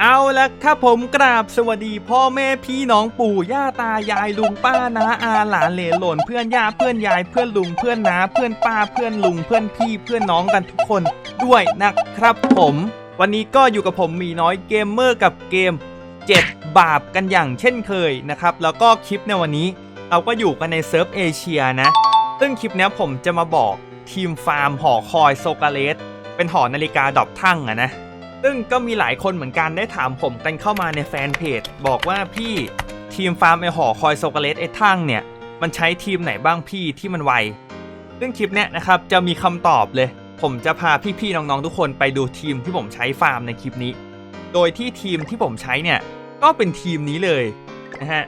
เอาละครับผมกราบสวัสดีพ่อแม่พี่น้องปู่ย่าตายายลุงป้านาอาหลานเหลนหล่นเพื่อนย่าเพื่อนยายเพื่อนลุงเพื่อนน้าเพื่อนป้าเพื่อนลุงเพื่อนพี่เพื่อนน้องกันทุกคนด้วยนะครับผม วันนี้ก็อยู่กับผมมีน้อยเกมเมอร์กับเกม7บาปกันอย่างเช่นเคยนะครับ แล้วก็คลิปในวันนี้เราก็อยู่กันในเซิร์ฟเอเชียนะ ซึ่งคลิปนี้ผมจะมาบอกทีมฟาร์มหอคอยโซกาเลสเป็นหอนาฬิกาดอกทั่งอะนะ ซึ่งก็มีหลายคนเหมือนกันได้ถามผมกันเข้ามาในแฟนเพจบอกว่าพี่ทีมฟาร์มไอหอคอยโซกาเลสไอทั่งเนี่ยมันใช้ทีมไหนบ้างพี่ที่มันไว ซึ่งคลิปเนี้ยนะครับจะมีคำตอบเลย ผมจะพาพี่ๆน้องๆทุกคนไปดูทีมที่ผมใช้ฟาร์มในคลิปนี้ โดยที่ทีมที่ผมใช้เนี่ยก็เป็นทีมนี้เลยนะฮะ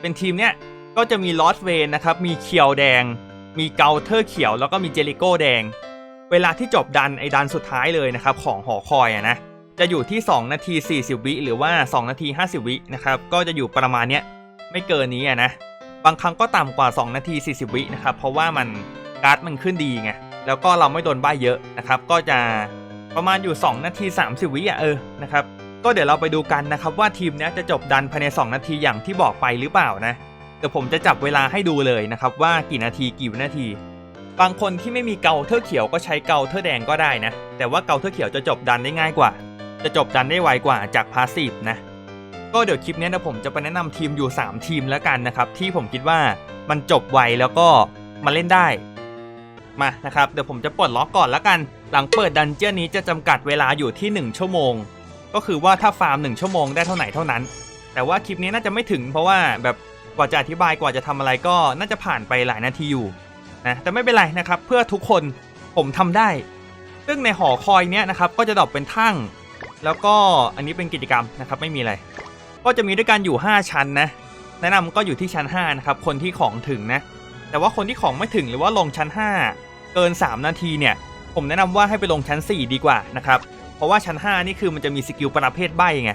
เป็นทีมเนี้ยก็จะมีลอสเวนนะครับ มีเคียวแดง มีเกาเทอร์เขียวแล้วก็มีเจลิโก้แดง เวลาที่จบดันไอ้ดันสุดท้ายเลยนะครับของหอคอยอะนะ จะอยู่ที่ 2 นาที 40 วิหรือว่า 2 นาที 50 วินะครับ ก็จะอยู่ประมาณเนี้ยไม่เกินนี้อะนะ บางครั้งก็ต่ำกว่า 2 นาที 40 วินะครับ เพราะว่ามันการ์ดมันขึ้นดีไง แล้วก็เราไม่โดนใบเยอะนะครับ ก็จะประมาณอยู่ 2 นาที 30 วิอะเออ นะครับ ก็เดี๋ยวเราไปดูกันนะครับว่าทีมเนี้ยจะจบดันภายใน 2 นาทีอย่างที่บอกไปหรือเปล่านะ เดี๋ยวผมจะจับเวลาให้ดูเลยนะครับว่ากี่นาทีกี่วินาที บางคนที่ไม่มีเกาเทอร์เขียวก็ใช้เกาเทอร์แดงก็ได้นะ แต่ว่าเกาเทอร์เขียวจะจบดันได้ง่ายกว่า จะจบดันได้ไวกว่าจากพาสซีฟนะ ก็เดี๋ยวคลิปนี้นะผมจะไปแนะนำทีมอยู่ 3 ทีมแล้วกันนะครับ ที่ผมคิดว่ามันจบไวแล้วก็มาเล่นได้ มานะครับ เดี๋ยวผมจะปลดล็อกก่อนแล้วกัน หลังเปิดดันเจี้ยนนี้จะจำกัดเวลาอยู่ที่ 1 ชั่วโมง ก็คือว่าถ้าฟาร์ม 1 ชั่วโมงได้เท่าไหร่เท่านั้น แต่ว่าคลิปนี้น่าจะไม่ถึง เพราะว่าแบบกว่าจะอธิบายกว่าจะทำอะไรก็น่าจะผ่านไปหลายนาทีอยู่นะแต่ไม่เป็นไรนะครับเพื่อทุกคนผมทำได้ ซึ่งในหอคอยเนี้ยนะครับก็จะดรอปเป็นทั่ง แล้วก็อันนี้เป็นกิจกรรมนะครับไม่มีอะไร ก็จะมีด้วยกันอยู่ 5 ชั้นนะ แนะนำก็อยู่ที่ชั้น5นะครับคนที่ของถึงนะ แต่ว่าคนที่ของไม่ถึงหรือว่าลงชั้น 5 เกิน 3 นาทีเนี่ย ผมแนะนำว่าให้ไปลงชั้น 4 ดีกว่านะครับเพราะว่าชั้น 5 นี่คือมันจะมีสกิลประเภทใบไง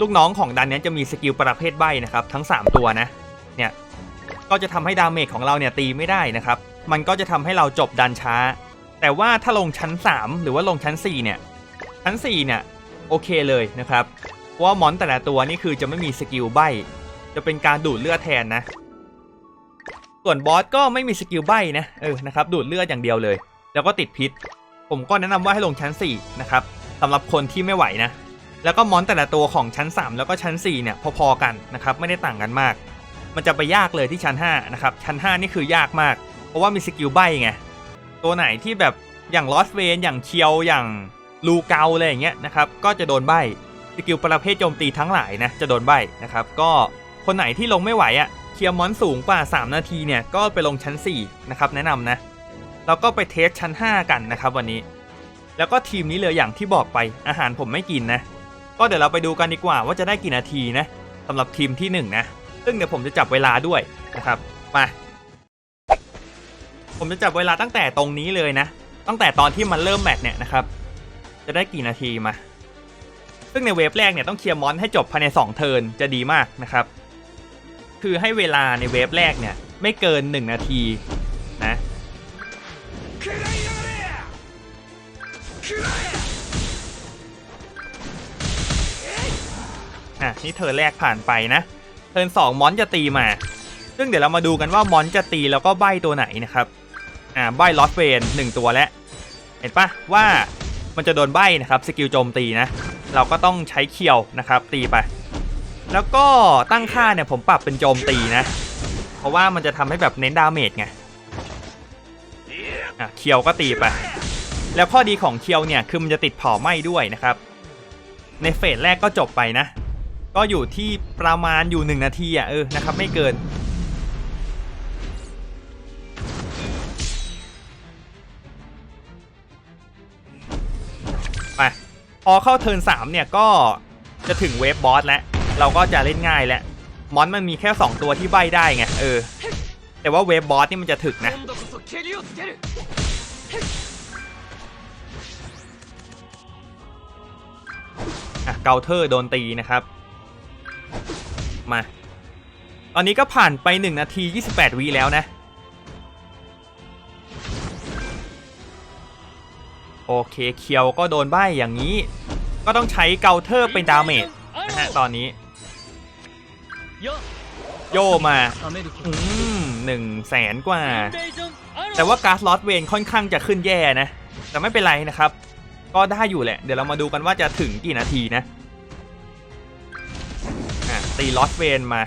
ลูกน้องของดันนี้จะมีสกิลประเภทใบนะครับทั้ง 3 ตัวนะเนี่ยก็จะทำให้ดาเมจของเราเนี่ยตีไม่ได้นะครับมันก็จะทำให้เราจบดันช้า แต่ว่าถ้าลงชั้น 3 หรือว่าลงชั้น 4 เนี่ยชั้น4เนี่ย โอเคเลยนะครับเพราะว่ามอนแต่ละตัวนี่คือจะไม่มีสกิลใบจะเป็นการดูดเลือดแทนนะ ส่วนบอสก็ไม่มีสกิลใบนะเออนะครับดูดเลือดอย่างเดียวเลย แล้วก็ติดพิษ ผมก็แนะนำว่าให้ลงชั้น4นะครับสำหรับคนที่ไม่ไหวนะ แล้วก็มอนแต่ละตัวของชั้น 3 แล้วก็ชั้น4เนี่ยพอๆกันนะครับไม่ได้ต่างกันมาก มันจะไปยากเลยที่ชั้น5นะครับชั้น 5 นี่คือยากมาก เพราะว่ามีสกิลใบไงตัวไหนที่แบบอย่างลอสเวนอย่างเคียวอย่าง ลูเกาอะไรอย่างเงี้ยนะครับก็จะโดนใบสกิลประเภทโจมตีทั้งหลายนะจะโดนใบนะครับก็คนไหนที่ลงไม่ไหวอะ่ะเคลียร์มอนสูงกว่า 3 นาทีเนี่ยก็ไปลงชั้น4นะครับแนะนำนะแล้วก็ไปเทสชั้น 5 กันนะครับวันนี้ แล้วก็ทีมนี้เลยอย่างที่บอกไปอาหารผมไม่กินนะก็เดี๋ยวเราไปดูกันดีกว่าว่าจะได้กี่นาทีนะสำหรับทีมที่หนึ่งนะ ซึ่งเดี๋ยวผมจะจับเวลาด้วยนะครับมาผมจะจับเวลาตั้งแต่ตรงนี้เลยนะ ตั้งแต่ตอนที่มันเริ่มแมตช์เนี่ยนะครับ จะได้กี่นาทีมา ซึ่งในเวฟแรกเนี่ยต้องเคลียร์มอนให้จบภายใน 2 เทิร์นจะดีมากนะครับ คือให้เวลาในเวฟแรกเนี่ยไม่เกิน 1 นาทีนะ อะนี่เทิร์นแรกผ่านไปนะ เทิร์นสองมอนจะตีมา ซึ่งเดี๋ยวเรามาดูกันว่ามอนจะตีแล้วก็ใบตัวไหนนะครับ อ่าใบลอสเวนหนึ่งตัวแล้ว เห็นปะว่า มันจะโดนใบนะครับสกิลโจมตีนะเราก็ต้องใช้เคียวนะครับตีไป แล้วก็ตั้งค่าเนี่ยผมปรับเป็นโจมตีนะ เพราะว่ามันจะทำให้แบบเน้นดาเมจไงอะเคียวก็ตีไป แล้วข้อดีของเคียวเนี่ยคือมันจะติดเผาไหม้ด้วยนะครับ ในเฟสแรกก็จบไปนะ ก็อยู่ที่ประมาณอยู่ 1 นาทีอะเออนะครับไม่เกิน พอเข้าเทิร์น3เนี่ยก็จะถึงเวฟบอสแล้ว เราก็จะเล่นง่ายแล้วมอนมันมีแค่ 2 ตัวที่ใบได้ไงเออ แต่ว่าเวฟบอสนี่มันจะถึกนะ อะเกาเทอร์โดนตีนะครับ มา ตอนนี้ก็ผ่านไป 1 นาที 28วิแล้วนะ โอเคเคียวก็โดนใบอย่างนี้ ก็ต้องใช้เกาเทอร์เป็นดาเมจนะฮะตอนนี้โยมาอืมหนึ่งแสนกว่า แต่ว่าการ์ดลอสเวนค่อนข้างจะขึ้นแย่นะ แต่ไม่เป็นไรนะครับ ก็ได้อยู่แหละ เดี๋ยวเรามาดูกันว่าจะถึงกี่นาทีนะตีลอสเวนมา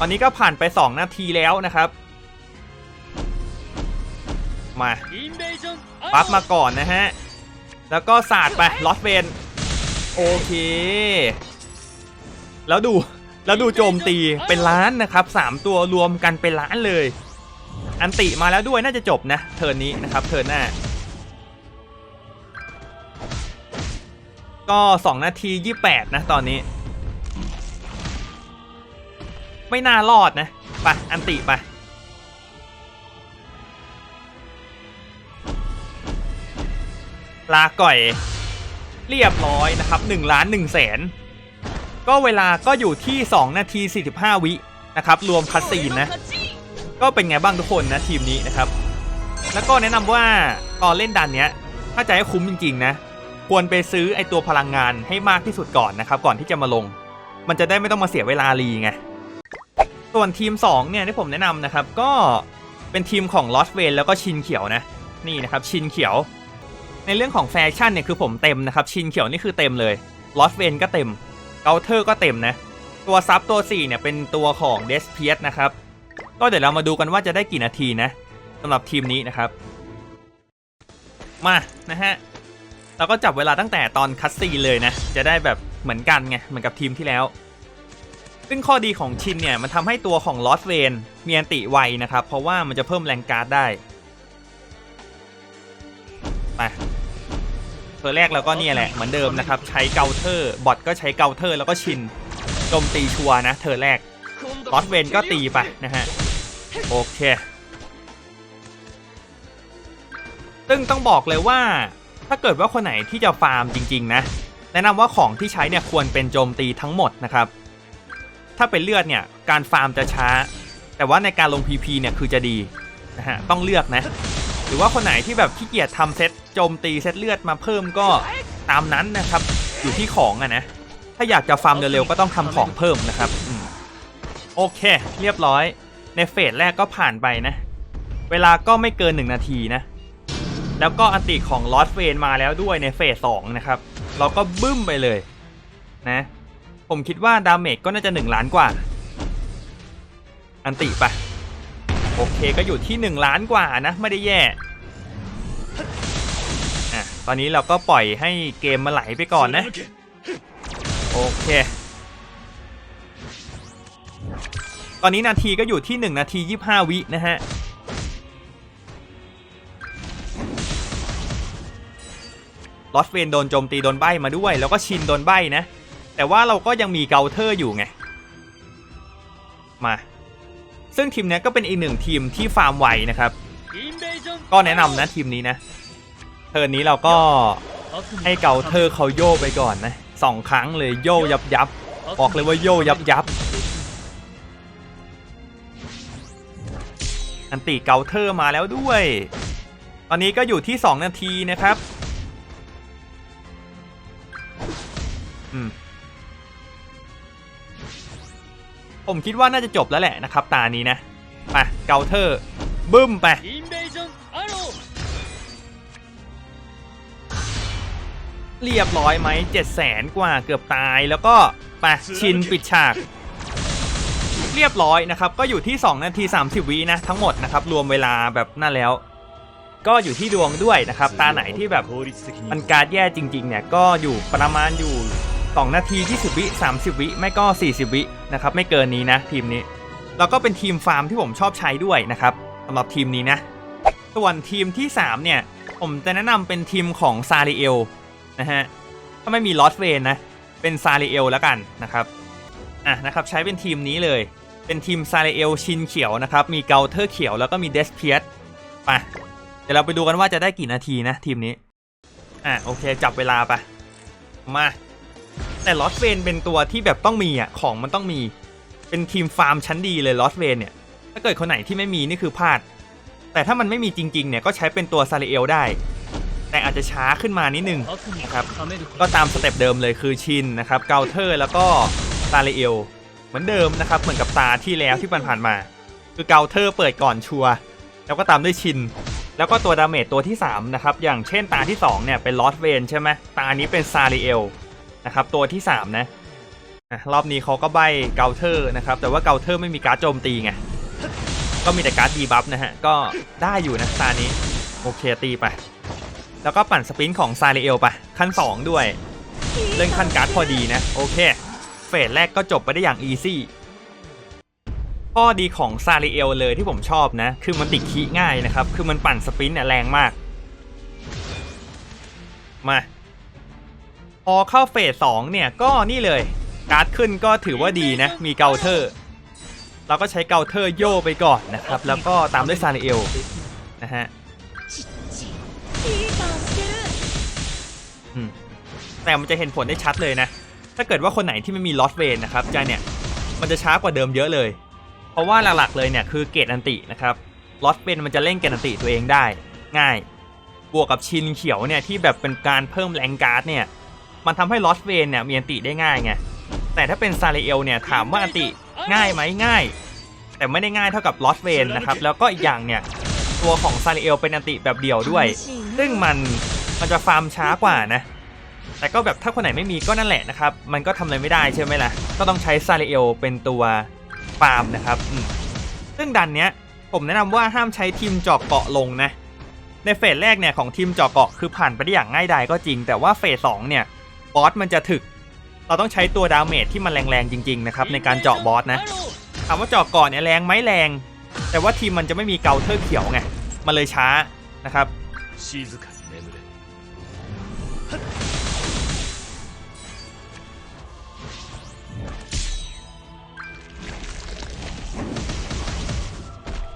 ตอนนี้ก็ผ่านไป 2 นาทีแล้วนะครับ มาปั๊บมาก่อนนะฮะ แล้วก็สาดไปลอสเวนโอเค แล้วดูแล้วดูโจมตีเป็นล้านนะครับ 3 ตัวรวมกันเป็นล้านเลย อันติมาแล้วด้วยน่าจะจบนะ เทิร์นนี้นะครับ เทิร์นหน้าก็ 2 นาที 28 นะตอนนี้ ไม่น่ารอดนะไปอันติไปลาก่อย เรียบร้อยนะครับ1ล้าน1แสนก็เวลาก็อยู่ที่ 2 นาที 45 วินะครับรวมคัสซีนนะ ก็เป็นไงบ้างทุกคนนะทีมนี้นะครับ แล้วก็แนะนำว่าตอนเล่นดันเนี้ย ถ้าจะให้คุ้มจริง ๆ นะ ควรไปซื้อไอตัวพลังงานให้มากที่สุดก่อนนะครับ ก่อนที่จะมาลง มันจะได้ไม่ต้องมาเสียเวลารีไง ส่วนทีม 2 เนี่ยที่ผมแนะนำนะครับ ก็เป็นทีมของลอสเวนแล้วก็ชินเขียวนะ นี่นะครับชินเขียว ในเรื่องของแฟชั่นเนี่ยคือผมเต็มนะครับ ชินเขียวนี่คือเต็มเลยลอสเวนก็เต็มเกาเทอร์ก็เต็มนะ ตัวซับตัว 4 เนี่ยเป็นตัวของเดสเพียสนะครับ ก็เดี๋ยวเรามาดูกันว่าจะได้กี่นาทีนะสำหรับทีมนี้นะครับ มานะฮะเราก็จับเวลาตั้งแต่ตอนคัสซีเลยนะ จะได้แบบเหมือนกันไงเหมือนกับทีมที่แล้ว ซึ่งข้อดีของชินเนี่ยมันทำให้ตัวของลอสเวนมีอันติไวนะครับ เพราะว่ามันจะเพิ่มแรงการ์ดได้ไปเธอแรกเราก็เนี่ยแหละเหมือนเดิมนะครับ ใช้เกาเทอร์บอทก็ใช้เกาเทอร์แล้วก็ชินโจมตีชัวนะ เธอแรกลอสเวนก็ตีไปนะฮะโอเคซึ่งต้องบอกเลยว่าถ้าเกิดว่าคนไหนที่จะฟาร์มจริง ๆ นะ แนะนำว่าของที่ใช้เนี่ยควรเป็นโจมตีทั้งหมดนะครับ ถ้าเป็นเลือดเนี่ยการฟาร์มจะช้า แต่ว่าในการลง PP เนี่ยคือจะดีนะฮะต้องเลือกนะ หรือว่าคนไหนที่แบบขี้เกียจทำเซตโจมตีเซตเลือดมาเพิ่มก็ตามนั้นนะครับอยู่ที่ของอะนะถ้าอยากจะฟาร์มเร็วๆก็ต้องทำของเพิ่มนะครับโอเค เรียบร้อย ในเฟสแรกก็ผ่านไปนะ เวลาก็ไม่เกิน 1 นาทีนะ แล้วก็อันติของลอสเวนมาแล้วด้วยในเฟส2นะครับ เราก็บึ้มไปเลยนะ ผมคิดว่าดาเมจก็น่าจะ 1 ล้านกว่า อันติไปโอเคก็อยู่ที่ 1 ล้านกว่านะ ไม่ได้แย่อะตอนนี้เราก็ปล่อยให้เกมมาไหลไปก่อนนะ โอเค ตอนนี้นาทีก็อยู่ที่ 1 นาที 25 วินะฮะลอสเวนโดนโจมตีโดนใบมาด้วย แล้วก็ชินโดนใบนะ แต่ว่าเราก็ยังมีเกาเทอร์อยู่ไง มา ซึ่งทีมนี้ก็เป็นอีกหนึ่งทีมที่ฟาร์มไวนะครับ ก็แนะนำนะทีมนี้นะ เทอร์นี้เราก็ให้เกาเทอร์เขาโย่ไปก่อนนะสองครั้งเลยโย่ยับยับบอกเลยว่าโย่ยับยับอันตีเกาเทอร์มาแล้วด้วย ตอนนี้ก็อยู่ที่ 2 นาทีนะครับ อืม ผมคิดว่าน่าจะจบแล้วแหละนะครับ ตานี้นะไปเกาเทอร์บึ้มไปเรียบร้อยไหมเจ็ดแสนกว่าเกือบตายแล้วก็ไปชินปิดฉาก เรียบร้อยนะครับ ก็อยู่ที่ 2 นาที 30 วินะทั้งหมดนะครับ รวมเวลาแบบนั่นแล้ว ก็อยู่ที่ดวงด้วยนะครับ ตาไหนที่แบบมันการแย่จริง ๆ เนี่ย ก็อยู่ประมาณอยู่ 2นาที 20 วิ 30 วิ ไม่ก็ 40 วินะครับไม่เกินนี้นะทีมนี้ แล้วก็เป็นทีมฟาร์มที่ผมชอบใช้ด้วยนะครับสำหรับทีมนี้นะ ส่วนทีมที่ 3 เนี่ย ผมจะแนะนำเป็นทีมของซาริเอลนะฮะถ้าไม่มีลอสเวนนะ เป็นซาริเอลแล้วกันนะครับอะนะครับใช้เป็นทีมนี้เลย เป็นทีมซาริเอลชินเขียวนะครับ มีเกาเทอร์เขียวแล้วก็มีเดสเพียสไปเดี๋ยวเราไปดูกันว่าจะได้กี่นาทีนะทีมนี้อะโอเคจับเวลาไปมา แต่ลอสเวนเป็นตัวที่แบบต้องมีอะของมันต้องมี เป็นทีมฟาร์มชั้นดีเลยลอสเวนเนี่ย ถ้าเกิดคนไหนที่ไม่มีนี่คือพลาด แต่ถ้ามันไม่มีจริงๆเนี่ยก็ใช้เป็นตัวซาเลเอลได้ แต่อาจจะช้าขึ้นมานิดนึงนะครับ ก็ตามสเต็ปเดิมเลยคือชินนะครับเกาเทอร์แล้วก็ซาเลเอลเหมือนเดิมนะครับเหมือนกับตาที่แล้วที่ผ่านมา คือเกาเทอร์เปิดก่อนชัวแล้วก็ตามด้วยชินแล้วก็ตัวดาเมจตัวที่3นะครับอย่างเช่นตาที่2เนี่ยเป็นลอสเวนใช่ไหมตานี้เป็นซาริเอล นะครับตัวที่ 3นะอะรอบนี้เขาก็ใบเกาเทอร์นะครับ แต่ว่าเกาเทอร์ไม่มีการ์ดโจมตีไงก็มีแต่การ์ดดีบัฟนะฮะ ก็ได้อยู่นะตานี้ โอเคตีไป แล้วก็ปั่นสปรินต์ของซาริเอลไป ขั้น 2 ด้วย เล่นขั้นการ์ดพอดีนะ โอเค เฟสแรกก็จบไปได้อย่างอีซี่ข้อดีของซาริเอลเลยที่ผมชอบนะ คือมันติดคีง่ายนะครับ คือมันปั่นสปรินต์เนี่ยแรงมาก มา พอเข้าเฟสสองเนี่ยก็นี่เลย การ์ดขึ้นก็ถือว่าดีนะ มีเกาเทอร์ เราก็ใช้เกาเทอร์โยไปก่อนนะครับ แล้วก็ตามด้วยซาริเอลนะฮะแต่มันจะเห็นผลได้ชัดเลยนะ ถ้าเกิดว่าคนไหนที่ไม่มีลอสเวนนะครับจะเนี่ยมันจะช้ากว่าเดิมเยอะเลย เพราะว่าหลักๆเลยเนี่ยคือเกตอันตินะครับลอสเวนมันจะเล่นเกตอันติตัวเองได้ ง่าย บวกกับชินเขียวเนี่ยที่แบบเป็นการเพิ่มแรงการ์ดเนี่ย มันทำให้ลอสเวนเนี่ยมีอันติได้ง่ายไงแต่ถ้าเป็นซาเลเอลเนี่ยถามว่าอันติง่ายไหมง่าย แต่ไม่ได้ง่ายเท่ากับลอสเวนนะครับแล้วก็อีกอย่างเนี่ยตัวของซาเลเอลเป็นอันติแบบเดียวด้วย ซึ่งมันมันจะฟาร์มช้ากว่านะแต่ก็แบบถ้าคนไหนไม่มีก็นั่นแหละนะครับ มันก็ทำอะไรไม่ได้ใช่ไหมล่ะ ก็ต้องใช้ซาเลเอลเป็นตัวฟาร์มนะครับซึ่งดันเนี้ยผมแนะนำว่าห้ามใช้ทีมจาะเกาะลงนะ ในเฟสแรกเนี่ยของทีมจาะเกาะคือผ่านไปได้อย่างง่ายดายก็จริง แต่ว่าเฟสสองเนี่ย บอสมันจะถึก เราต้องใช้ตัวดาเมจที่มันแรงๆจริง ๆ นะครับ ในการเจาะบอสนะถามว่าเจาะก่อนเนี่ยแรงไหมแรง แต่ว่าทีมมันจะไม่มีเกาเทอร์เขียวไงมันเลยช้านะครับ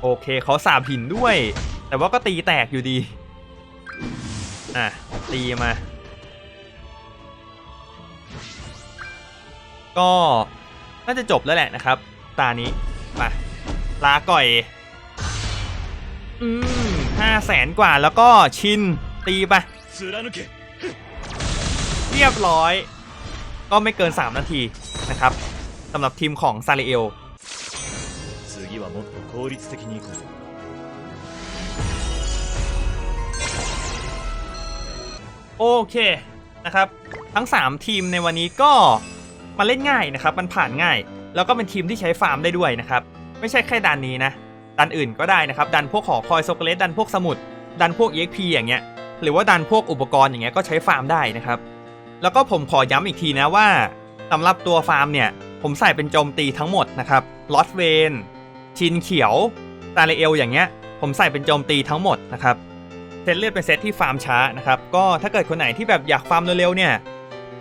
โอเคเขาสาบหินด้วย แต่ว่าก็ตีแตกอยู่ดี อะ ตีมา ก็น่าจะจบแล้วแหละนะครับ ตานี้มาลาก่อย อืมห้าแสนกว่าแล้วก็ชินตีไปเรียบร้อย ก็ไม่เกิน 3 นาทีนะครับสำหรับทีมของซาเลเอลโอเคนะครับ ทั้ง 3 ทีมในวันนี้ก็ มาเล่นง่ายนะครับมันผ่านง่าย แล้วก็เป็นทีมที่ใช้ฟาร์มได้ด้วยนะครับไม่ใช่แค่ดันนี้นะดันอื่นก็ได้นะครับดันพวกหอคอยโซเกเลสดันพวกสมุด ดันพวก EXP อย่างเงี้ยหรือว่าดันพวกอุปกรณ์อย่างเงี้ยก็ใช้ฟาร์มได้นะครับแล้วก็ผมขอย้ำอีกทีนะว่าสำหรับตัวฟาร์มเนี่ยผมใส่เป็นโจมตีทั้งหมดนะครับลอสเวนชินเขียวตาเลเอลอย่างเงี้ยผมใส่เป็นโจมตีทั้งหมดนะครับเซตเลือดเป็นเซตที่ฟาร์มช้านะครับก็ถ้าเกิดคนไหนที่แบบอยากฟาร์มเร็วๆเนี่ย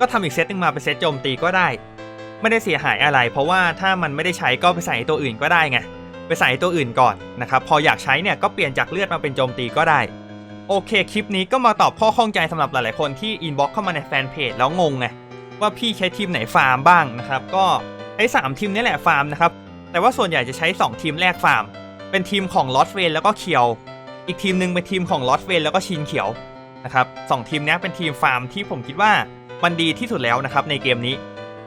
ก็ทำอีกเซตหนึงมาเป็นเซตโจมตีก็ได้ ไม่ได้เสียหายอะไร เพราะว่าถ้ามันไม่ได้ใช้ก็ไปใส่ตัวอื่นก็ได้ไงไปใส่ตัวอื่นก่อนนะครับพออยากใช้เนี่ยก็เปลี่ยนจากเลือดมาเป็นโจมตีก็ได้ โอเคคลิปนี้ก็มาตอบข้อข้องใจสำหรับหลายๆคนที่อินบ็อกเข้ามาในแฟนเพจแล้วงงไงว่าพี่ใช้ทีมไหนฟาร์มบ้างนะครับก็ใช้3ทีมนี้แหละฟาร์มนะครับแต่ว่าส่วนใหญ่จะใช้ 2 ทีมแรกฟาร์ม เป็นทีมของลอสเวนแล้วก็เคียว อีกทีมหนึ่งเป็นทีมของลอสเวนแล้วก็ชินเขียว นะครับสองทีมนี้เป็นทีมฟาร์มที่ผมคิดว่ามันดีที่สุดแล้วนะครับในเกมนี้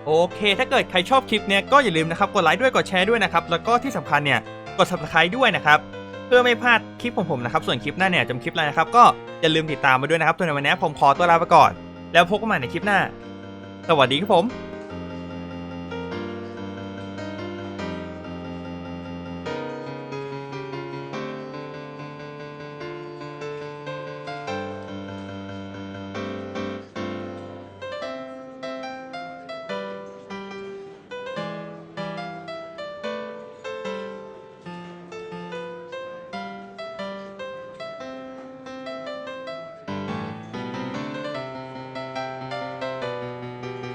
โอเค ถ้าเกิดใครชอบคลิปเนี้ยก็อย่าลืมนะครับกดไลค์ด้วยกดแชร์ด้วยนะครับแล้วก็ที่สำคัญเนี่ยกด subscribe ด้วยนะครับเพื่อไม่พลาดคลิปของผมนะครับส่วนคลิปหน้าเนี่ยจำคลิปอะไรนะครับก็อย่าลืมติดตามมาด้วยนะครับตัวในวันนี้ผมขอตัวลาไปก่อน แล้วพบกันใหม่ในคลิปหน้า สวัสดีครับผม